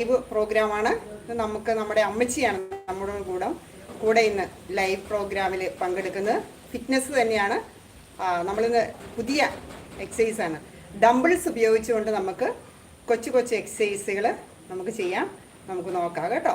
Live പ്രോഗ്രാമാണ്. നമുക്ക് നമ്മുടെ അമ്മച്ചിയാണ് നമ്മുടെ കൂടെ കൂടെ ഇന്ന് ലൈവ് പ്രോഗ്രാമിൽ പങ്കെടുക്കുന്നത്. ഫിറ്റ്നസ് തന്നെയാണ്. നമ്മളിന്ന് പുതിയ എക്സസൈസ് ആണ്. ഡംബിൾസ് ഉപയോഗിച്ചുകൊണ്ട് നമുക്ക് കൊച്ചു കൊച്ചു എക്സസൈസുകൾ നമുക്ക് ചെയ്യാം. നമുക്ക് നോക്കാം കേട്ടോ.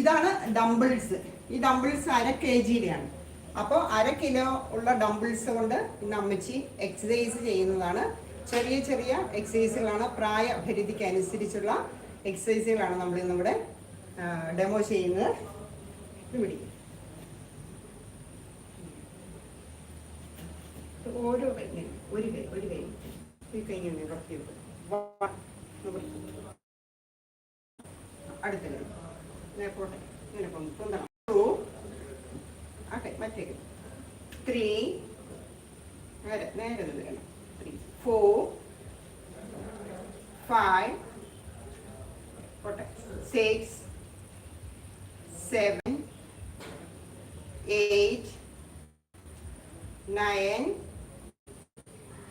ഇതാണ് ഡംബിൾസ് ഈ ഡംബിൾസ് അര കെ ജിയുടെയാണ് അപ്പോൾ അര കിലോ ഉള്ള ഡംബിൾസ് കൊണ്ട് ഇന്ന് അമ്മച്ചി എക്സസൈസ് ചെയ്യുന്നതാണ്. ചെറിയ ചെറിയ എക്സസൈസുകളാണ് പ്രായപരിധിക്ക് അനുസരിച്ചുള്ള എക്സസൈസുകളാണ് നമ്മൾ ഇന്നിവിടെ ഡെമോ ചെയ്യുന്നത്. ഇവിടെ ഓരോ ഒരു കൈ ഒരു കൈ ഈ കൈ. അടുത്ത കൈ പോട്ടെ. ഇങ്ങനെ പൊന്തണം ടു ആട്ടെ മറ്റേ ത്രീ നേരെ നേരെ വേണം. ത്രീ ഫോർ ഫൈവ് പോട്ടെ. Six seven eight nine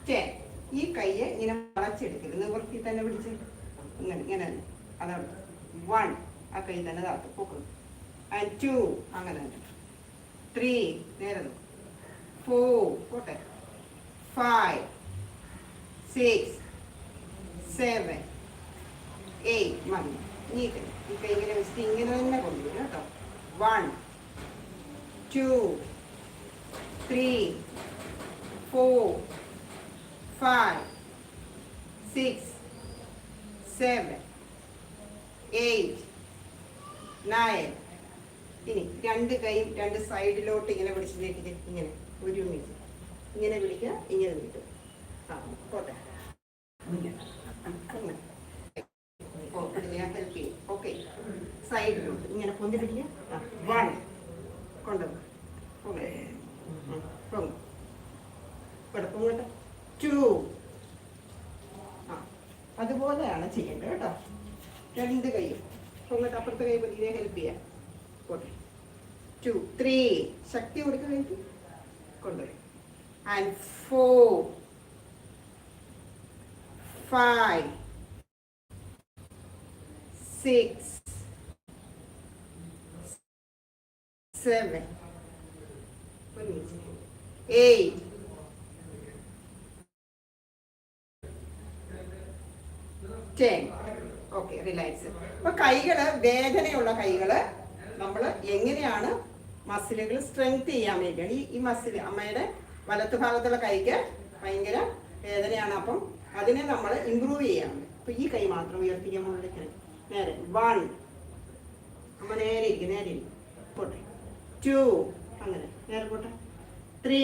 ten ഈ കയ്യെ ഇങ്ങനെ വളച്ചെടുക്കരുത്. നിവർത്തി തന്നെ പിടിച്ച് ഇങ്ങനെ ഇങ്ങനെ അതാണ്. വൺ ആ കൈ തന്നെ താത്തു. പൊക്കും. ആൻഡ് ടു അങ്ങനെ തന്നെ. ത്രീ നേരെ ഫോർ പോട്ടെ. ഫൈവ് സിക്സ് സെവൻ എയ്റ്റ് മതി. നീ കൈ ഈ കൈ ഇങ്ങനെ വെച്ചിട്ട് ഇങ്ങനെ തന്നെ കൊണ്ടുവരും കേട്ടോ. One two three four five six seven eight nine ഇനി രണ്ട് കൈയും രണ്ട് സൈഡിലോട്ട് ഇങ്ങനെ പിടിച്ചിട്ട് ഇങ്ങനെ ഒരു മിനിറ്റ്. ഇങ്ങനെ പിടിക്കുക ഇങ്ങനെ നീട്ടും ആ പോട്ടെ. ഇങ്ങനെ. ഹെൽപ്പ് ചെയ്യും. ഓക്കെ സൈഡിലോട്ട് ഇങ്ങനെ പൊന്തി പിടിക്കുക. വൺ ഓക്കെ പൊങ്ങ്. ഇവിടെ ടു ആ അതുപോലെയാണ് ചെയ്യേണ്ടത് കേട്ടോ. രണ്ട് കൈയും. പൊങ്ങട്ട് അപ്പുറത്തെ കൈ ഇതേ ഹെൽപ്പ് ചെയ്യാം. പോട്ടെ. ടു ത്രീ ശക്തി കൊടുക്കുക എനിക്ക് കൊണ്ടുവരും. And four five six seven eight ten okay relax അപ്പൊ കൈകൾ വേദനയുള്ള കൈകൾ നമ്മൾ എങ്ങനെയാണ് മസിലുകൾ സ്ട്രെങ്ത് ചെയ്യാൻ വേണ്ടിയാണ്. ഈ ഈ മസിൽ അമ്മയുടെ വലത്ത് ഭാഗത്തുള്ള കൈക്ക് ഭയങ്കര വേദനയാണ്. അപ്പം അതിനെ നമ്മൾ ഇമ്പ്രൂവ് ചെയ്യാൻ അപ്പൊ ഈ കൈ മാത്രം ഉയർത്തിക്കാൻ മുകളിലേക്ക് നേരെ വൺ അമ്മ നേരെ ഇരിക്കും നേരെ പോട്ടെ. ടു അങ്ങനെ. നേരെ പോട്ടെ. Three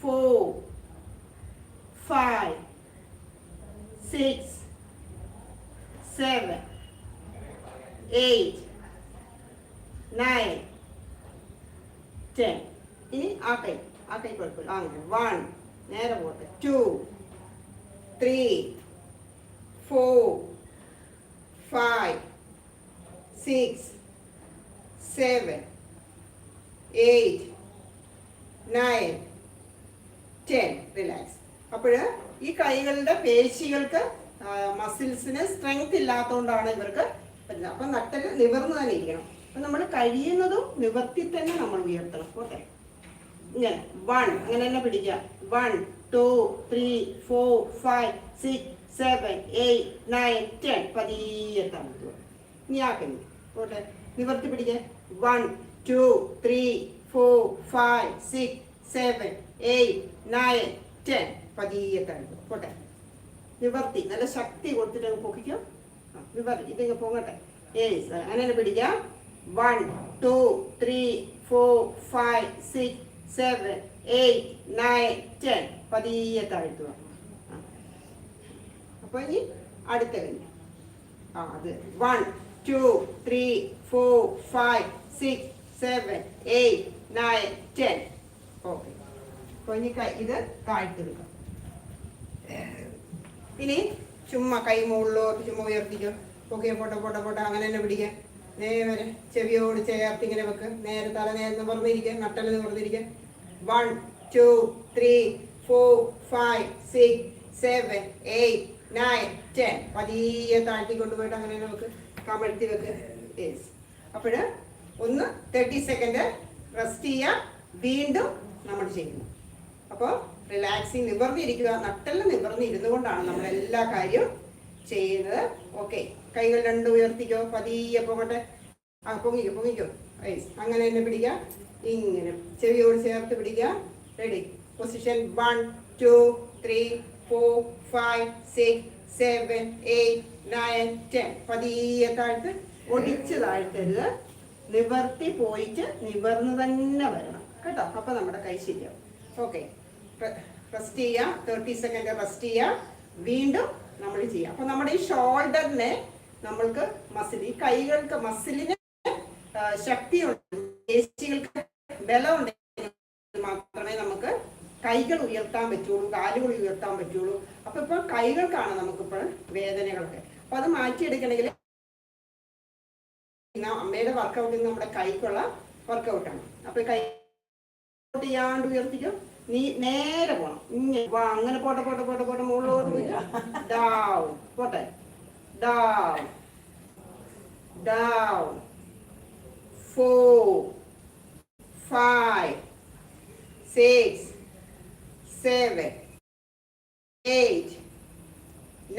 four five six seven eight, nine, ten. ഇനി ആ കൈ ആ കൈ കുഴപ്പമില്ല അങ്ങനെ വൺ നേരെ പോട്ടെ. Two three four five six seven eight nine ten relax അപ്പോൾ ഈ കൈകളുടെ പേശികൾക്ക് മസിൽസിന് സ്ട്രെങ്ത് ഇല്ലാത്തതുകൊണ്ടാണ് ഇവർക്ക് പറ്റുന്നത്. അപ്പം നട്ടൽ നിവർന്ന് തന്നെ ഇരിക്കണം. അപ്പം നമ്മൾ കഴിയുന്നതും നിവർത്തി തന്നെ നമ്മൾ ഉയർത്തണം. ഓക്കെ? ഇങ്ങനെ. വൺ അങ്ങനെ തന്നെ പിടിക്കുക. One two three four five six seven eight nine ten പതിയെ തണുക്കുക ഇനി ആക്കുന്നു ഓട്ടെ നിവർത്തി പിടിക്കുക one two three four five six seven eight nine ten പതിയെ തണുക്കുക പോട്ടെ നിവർത്തി. നല്ല ശക്തി കൊടുത്തിട്ട് അങ്ങ് പൊക്കിക്കോ. നിവർത്തി. ഇതിങ്ങ് പൊങ്ങട്ടെ. ഏസ് അങ്ങനെ തന്നെ പിടിക്കാം. One two three four five six seven eight nine ten. പതിയെ താഴ്ത്തുക. ആ. അപ്പൊ ഇനി അടുത്ത കഴിഞ്ഞു ആ അത് one two three four five six seven eight nine ten. Okay. അപ്പൊ ഇനി ഇത് താഴ്ത്തെടുക്കാം ഇനി ചുമ്മാ കൈ മുകളിലോട്ട് ചുമ്മാ ഉയർത്തിക്കോ ഓക്കെ പോട്ടെ പോട്ടെ പോട്ടെ അങ്ങനെ തന്നെ പിടിക്കുക. നേരെ ചെവിയോട് ചേർത്ത് ഇങ്ങനെ വെക്ക്. നേരെ തല നേരെ നിവർന്നിരിക്കുക നട്ടൽ നിവർന്നിരിക്കുക one two three four five six seven eight nine ten പതിയെ താഴ്ത്തി കൊണ്ടുപോയിട്ട് അങ്ങനെ നമുക്ക് കമഴ്ത്തി വെക്ക്. യെസ് അപ്പോൾ ഒന്ന് തേർട്ടി സെക്കൻഡ് റെസ്റ്റ് ചെയ്യുക. വീണ്ടും നമ്മൾ ചെയ്യുന്നു. അപ്പോൾ റിലാക്സിങ് നിവർന്നിരിക്കുക. നട്ടെല്ലാം നിവർന്നിരുന്നു കൊണ്ടാണ് നമ്മൾ എല്ലാ കാര്യവും ചെയ്യുന്നത് ഓക്കെ കൈകൾ രണ്ടും ഉയർത്തിക്കോ. പതിയെ പോകട്ടെ. ആ പൊങ്ങിക്കോ പൊങ്ങിക്കോ. ഐസ് അങ്ങനെ തന്നെ പിടിക്കുക. ഇങ്ങനെ. ചെവിയോട് ചേർത്ത് പിടിക്കുക. Ready position one two three four five six seven eight nine ten പതിയെ താഴ്ത്ത് ഒടിച്ച് താഴ്ത്തരുത്. നിവർത്തി പോയിട്ട് നിവർന്ന് തന്നെ വരണം. കേട്ടോ? അപ്പൊ നമ്മുടെ കൈ ശരിയാവും. ഓക്കെ റെസ്റ്റ് ചെയ്യാം തേർട്ടി സെക്കൻഡ് റെസ്റ്റ് ചെയ്യാം വീണ്ടും നമ്മൾ ചെയ്യാം അപ്പൊ നമ്മുടെ ഈ ഷോൾഡറിനെ നമ്മൾക്ക് മസിൽ ഈ കൈകൾക്ക് മസിലിന് ശക്തിയുണ്ട്. പേശികൾക്ക് ബലമുണ്ടെങ്കിൽ മാത്രമേ നമുക്ക് കൈകൾ ഉയർത്താൻ പറ്റുള്ളൂ കാലുകൾ ഉയർത്താൻ പറ്റുള്ളൂ. അപ്പൊ ഇപ്പൊ കൈകൾക്കാണ് നമുക്കിപ്പോൾ വേദനകളൊക്കെ. അപ്പൊ അത് മാറ്റിയെടുക്കണമെങ്കിൽ അമ്മയുടെ വർക്കൗട്ട് നമ്മുടെ കൈക്കുള്ള വർക്കൗട്ടാണ് അപ്പൊ കൈ ചെയ്യാണ്ട് ഉയർത്തിക്കും. നീ നേരെ പോണം. ഇങ്ങനെ അങ്ങനെ പോട്ടെ പോട്ടെ പോട്ടെ പോട്ടെ മുകളിലോട്ട് പോയി. ഡാവും. പോട്ടെ. Down down four. Five. Six. Seven. Eight.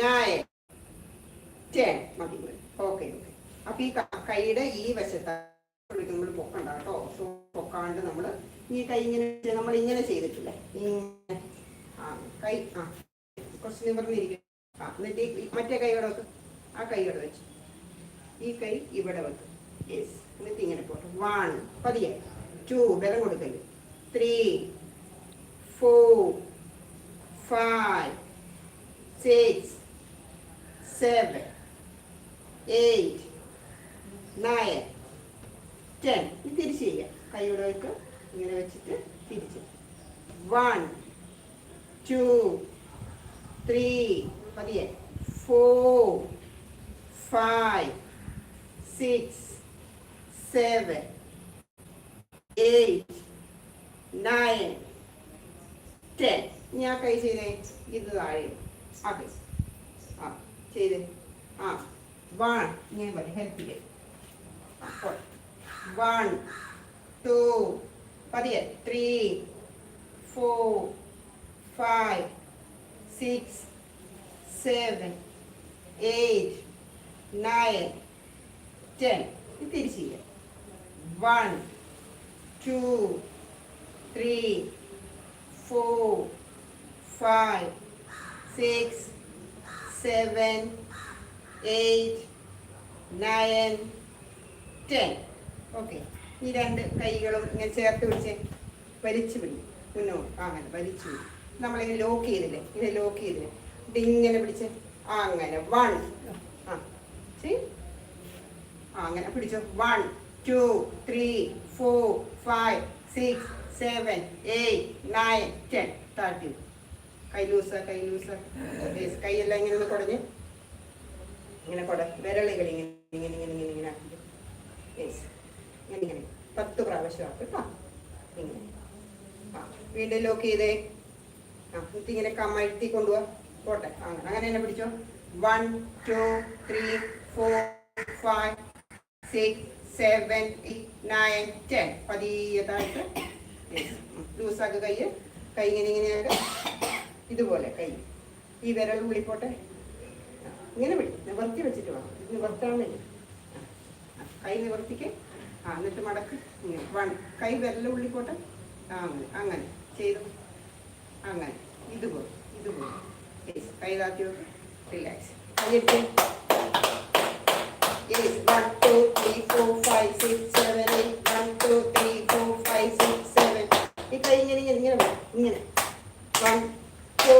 Nine. Ten. മതി ഓക്കെ ഓക്കെ. അപ്പൊ ഈ കൈയുടെ ഈ വശത്ത് നമ്മൾ പൊക്കണ്ട കേട്ടോ. പൊക്കാണ്ട് നമ്മൾ ഈ കൈ ഇങ്ങനെ നമ്മൾ ഇങ്ങനെ ചെയ്തിട്ടില്ലേ? ഇങ്ങനെ. ആ കൈ ആ. കുറച്ച് നിവർന്നിരിക്കും ആ എന്നിട്ട് ഈ മറ്റേ കൈയോടെ വെക്ക്? ആ കൈയോടെ വെച്ച്. ഈ കൈ ഇവിടെ വെക്ക്. യെസ് എന്നിട്ട് ഇങ്ങനെ പോട്ടെ. വൺ പതിയെ. ടു ബലം കൊടുക്കൽ three four five six seven eight nine ten തിരിച്ച് ചെയ്യാം കൈയുടെ വെക്ക് ഇങ്ങനെ വെച്ചിട്ട് തിരിച്ച്. വൺ ടു ത്രീ പതിയെ. Four five six seven eight nine ten ഞാൻ കൈ ചെയ്തേ. ഇത് താഴെ ആ ആ ചെയ്തേ. ആ. വൺ ഞാൻ പറയും ഹെൽപ്പ് ചെയ്യേ. വൺ ടു പതിയെ. Three four five six seven eight nine ten ഇത് തിരിച്ച് ചെയ്യാം. One two three four five six seven eight nine ten okay. ഈ രണ്ട് കൈകളും ഇങ്ങനെ ചേർത്ത് പിടിച്ച് വലിച്ചു പിടി. മുന്നോട്ട്. അങ്ങനെ വലിച്ചു പിടി. നമ്മളിങ്ങനെ ലോക്ക് ചെയ്തില്ലേ? ഇങ്ങനെ ലോക്ക് ചെയ്തില്ലേ? ഇതിങ്ങനെ പിടിച്ച് അങ്ങനെ. വൺ ആ. ശരി അങ്ങനെ പിടിച്ചോ. One two three four five six seven eight nine ten thirty കൈ ലൂസ കൈ ലൂസ. കൈയെല്ലാം ഇങ്ങനെ ഒന്ന് കുടഞ്ഞ്. ഇങ്ങനെ കുട. വിരളുകൾ ഇങ്ങനെ ഇങ്ങനെ ഇങ്ങനെ ഇങ്ങനെ ഇങ്ങനെ. ആക്കി ഇങ്ങനെ. പത്ത് പ്രാവശ്യം ആക്കും കേട്ടോ ഇങ്ങനെ. വീണ്ടും ലോക്ക് ചെയ്തേ. ആ ഇങ്ങനെ കമഴ്ത്തി കൊണ്ടുപോവാ പോട്ടെ അങ്ങനെ. അങ്ങനെ തന്നെ പിടിച്ചോ. One two three four five six seven nine ten പതിയതായിട്ട്. താഴ്ത്ത് ലൂസാക്ക് കൈ. കൈ ഇങ്ങനെ ഇങ്ങനെയൊക്കെ ഇതുപോലെ കൈ. ഈ വിരൽ ഉള്ളിപ്പോട്ടെ പോട്ടെ. ഇങ്ങനെ പിടി. നിവർത്തി വെച്ചിട്ട് വേണം. ഇത് നിവർത്താൻ വേണ്ടി. കൈ നിവർത്തിക്ക്. ആ എന്നിട്ട് മടക്ക് ഇങ്ങനെ വൺ കൈ വിരൽ ഉള്ളിക്കോട്ടെ ആ അങ്ങനെ അങ്ങനെ ചെയ്തു. അങ്ങനെ ഇതുപോലെ ഇതുപോലെ കൈ താത്തി വെക്ക് റിലാക്സ് കൈ one two three four five six seven eight one two three four five six seven ഈ കൈ ഇങ്ങനെ ഇങ്ങനെ ഇങ്ങനെ വേണം ഇങ്ങനെ one two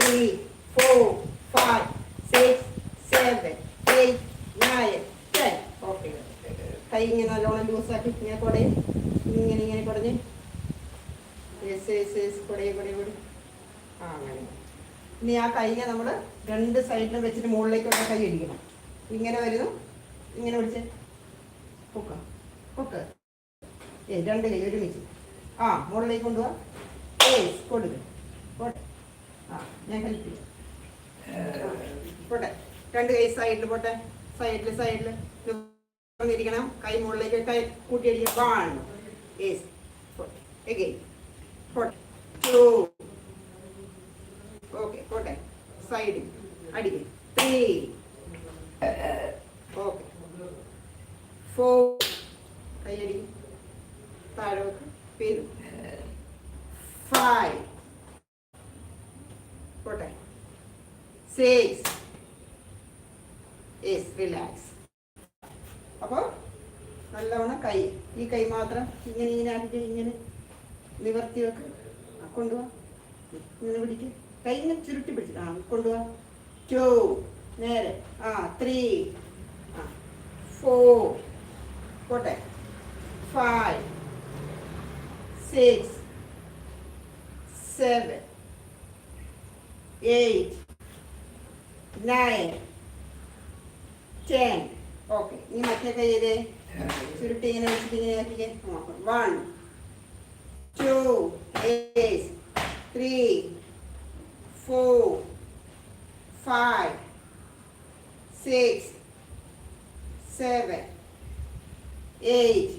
three four five six seven eight nine ten okay കൈ ഇങ്ങനെ നല്ലോണം ലൂസാക്കി ഇങ്ങനെ കുടയും ഇങ്ങനെ ഇങ്ങനെ കുടഞ്ഞ് കൊടേ കുടി ആ അങ്ങനെ. ഇനി ആ കൈനെ നമ്മൾ രണ്ട് സൈഡിലും വെച്ചിട്ട് മുകളിലേക്കൊക്കെ കൈ ഇടിക്കണം. ഇങ്ങനെ വരുന്നു. ഇങ്ങനെ പിടിച്ച്. പൊക്ക. പൊക്ക. ഏ രണ്ട് കൈ ഒരുമിച്ച്. ആ മുകളിലേക്ക് കൊണ്ടുപോവാ കൊടുക്ക്. ആ ഞാൻ ഹെൽപ്പ് ചെയ്യാം. പോട്ടെ. രണ്ട് കൈ സൈഡിൽ പോട്ടെ. സൈഡിൽ സൈഡിൽ ഇരിക്കണം കൈ മുകളിലേക്ക് കൈ കൂട്ടിയടിക്കുക വൺ ഏസ് പോട്ടെ. പോട്ടെ. ടു ഓക്കെ പോട്ടെ. സൈഡിൽ അടിക്കും. Three okay. ഫോർ കൈയടി താഴെ പേരും. ഫൈവ് പോട്ടെ. സിക്സ് റിലാക്സ് അപ്പോൾ നല്ലവണ്ണം കൈ. ഈ കൈ മാത്രം ഇങ്ങനെ ഇങ്ങനെ ആക്കിയിട്ട് ഇങ്ങനെ. നിവർത്തി വെക്ക് ഇങ്ങനെ പിടിക്ക്. കൈ ഇങ്ങനെ ചുരുട്ടി പിടിച്ചിട്ട് ആ കൊണ്ടുപോവാ ടു നേരെ. ആ ത്രീ ആ ഫോർ പോട്ടെ. Five six seven eight nine ten okay ഇനി മറ്റേ കൈ ചെയ്തേ ചുരുട്ടി ഇങ്ങനെ വെച്ചിട്ട് ഇങ്ങനെ ആക്കിക്കേ. One two three four five six seven eight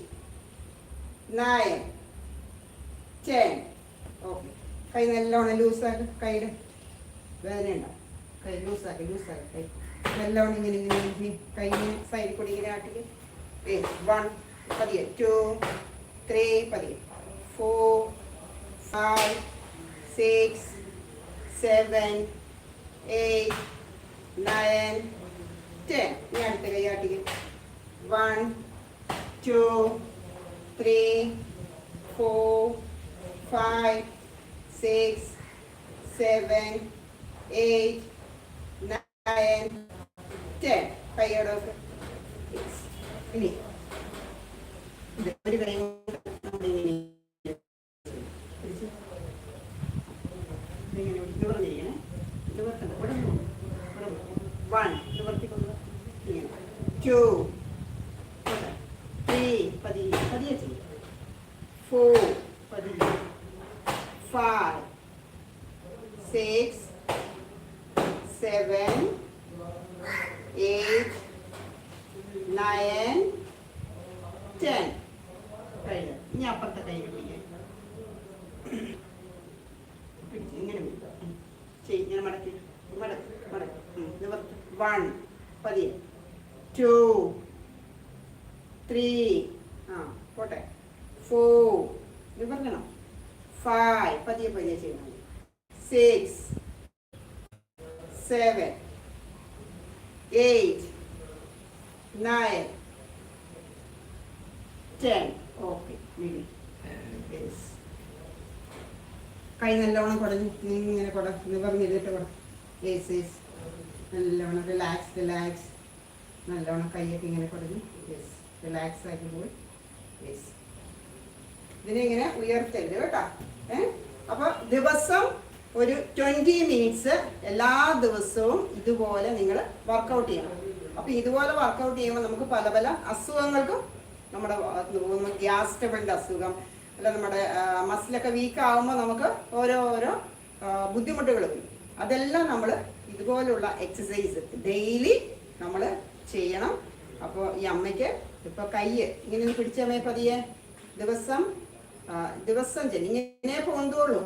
nine ten okay കൈ നല്ലോണം ലൂസാക്കി കൈയുടെ വേദന ഉണ്ടാവും കൈ ലൂസാക്കി ലൂസാക്കി കൈ നല്ലോണം ഇങ്ങനെ ഇങ്ങനെ. ഇങ്ങനെ കൈ ഇങ്ങനെ സൈഡിൽ കൂടി ഇങ്ങനെ ആട്ടിക്ക് വൺ പതിയെ. ടു ത്രീ പതിയെ. Four five six seven eight nine ten ഇനി അടുത്ത കൈ ആട്ടിക്ക്. One two three four five, six, seven, eight, nine, ten. കൈയോടൊക്കെ ഇനി. ഇത് ഒരു കൈ കൊണ്ട് നമ്മളിങ്ങനെ പിടിച്ച് ഇതിങ്ങനെ നിവർന്നിരിക്കണേ നിവർത്തണ്ട ഇവിടെ വൺ നിവർത്തിക്കൊണ്ട് ഇങ്ങനെ ടു ത്രീ പതിയെ പതിയെ ചെയ്യും ഫോർ പതിയെ five, six, seven, eight, nine, ten. കഴിഞ്ഞു. ഇനി അപ്പുറത്തെ കൈ പിടിച്ച് ഇങ്ങനെ. ചെയ്യ്. ഇങ്ങനെ മടക്കി. മടക്കി മടക്കി നിവർത്തി വൺ പതിയെ. ടു ത്രീ ആ പോട്ടെ. ഫോർ നിവർത്തണം five, പതിയെ പതിയെ ചെയ്യണം six seven eight nine ten okay കൈ നല്ലോണം കുടഞ്ഞ് ഇങ്ങനെ കുട നിവർന്നിട്ട് കുട. യേസ് യേസ് നല്ലോണം റിലാക്സ് റിലാക്സ് നല്ലോണം കൈയൊക്കെ ഇങ്ങനെ കുടഞ്ഞ്. യെസ് റിലാക്സ് ആക്കി പോയി. യെസ് ഇതിനെ ഇങ്ങനെ ഉയർത്തരുത് കേട്ടോ. ഏഹ് അപ്പൊ ദിവസം ഒരു ട്വന്റി മിനിറ്റ്സ് എല്ലാ ദിവസവും ഇതുപോലെ നിങ്ങൾ വർക്കൗട്ട് ചെയ്യണം. അപ്പൊ ഇതുപോലെ വർക്കൗട്ട് ചെയ്യുമ്പോൾ നമുക്ക് പല പല അസുഖങ്ങൾക്കും നമ്മുടെ ഗ്യാസ് ട്രബിളിന്റെ അസുഖം അല്ല നമ്മുടെ മസിലൊക്കെ വീക്ക് ആകുമ്പോൾ നമുക്ക് ഓരോ ഓരോ ബുദ്ധിമുട്ടുകൾ വരും. അതെല്ലാം നമ്മൾ ഇതുപോലുള്ള എക്സസൈസ് ഡെയിലി നമ്മൾ ചെയ്യണം. അപ്പോൾ ഈ അമ്മയ്ക്ക് ഇപ്പോൾ കൈ ഇങ്ങനെ പിടിച്ചമ്മയെ പതിയെ. ദിവസം ദിവസം ചെയ്യും ഇങ്ങനെ പൊന്തുള്ളൂ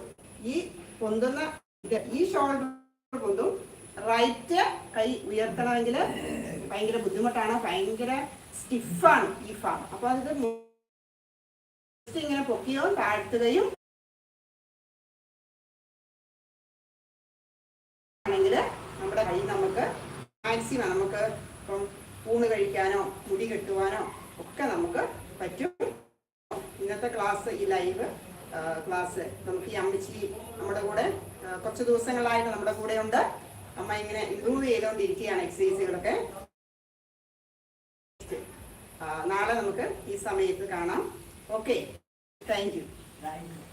ഈ പൊന്തുന്ന ഈ ഷോൾഡർ പൊന്തും. റൈറ്റ് കൈ ഉയർത്തണമെങ്കിൽ ഭയങ്കര ബുദ്ധിമുട്ടാണ്. ഭയങ്കര സ്റ്റിഫാണ് ഈ ഫാം അപ്പൊ അത് ഇങ്ങനെ പൊക്കിയോ താഴ്ത്തുകയും നമ്മുടെ കൈ നമുക്ക് മാക്സിമം നമുക്ക് ഇപ്പം ഊണ് കഴിക്കാനോ മുടി കെട്ടുവാനോ ഒക്കെ നമുക്ക് പറ്റും. ഇന്നത്തെ ക്ലാസ് ഈ ലൈവ് ക്ലാസ് നമുക്ക് ഈ അമ്മച്ചി നമ്മുടെ കൂടെ കുറച്ച് ദിവസങ്ങളായിട്ട് നമ്മുടെ കൂടെ ഉണ്ട്. അമ്മ ഇങ്ങനെ ഇമ്പ്രൂവ് ചെയ്തുകൊണ്ടിരിക്കുകയാണ് എക്സസൈസുകളൊക്കെ നാളെ നമുക്ക് ഈ സമയത്ത് കാണാം. Okay thank you thank you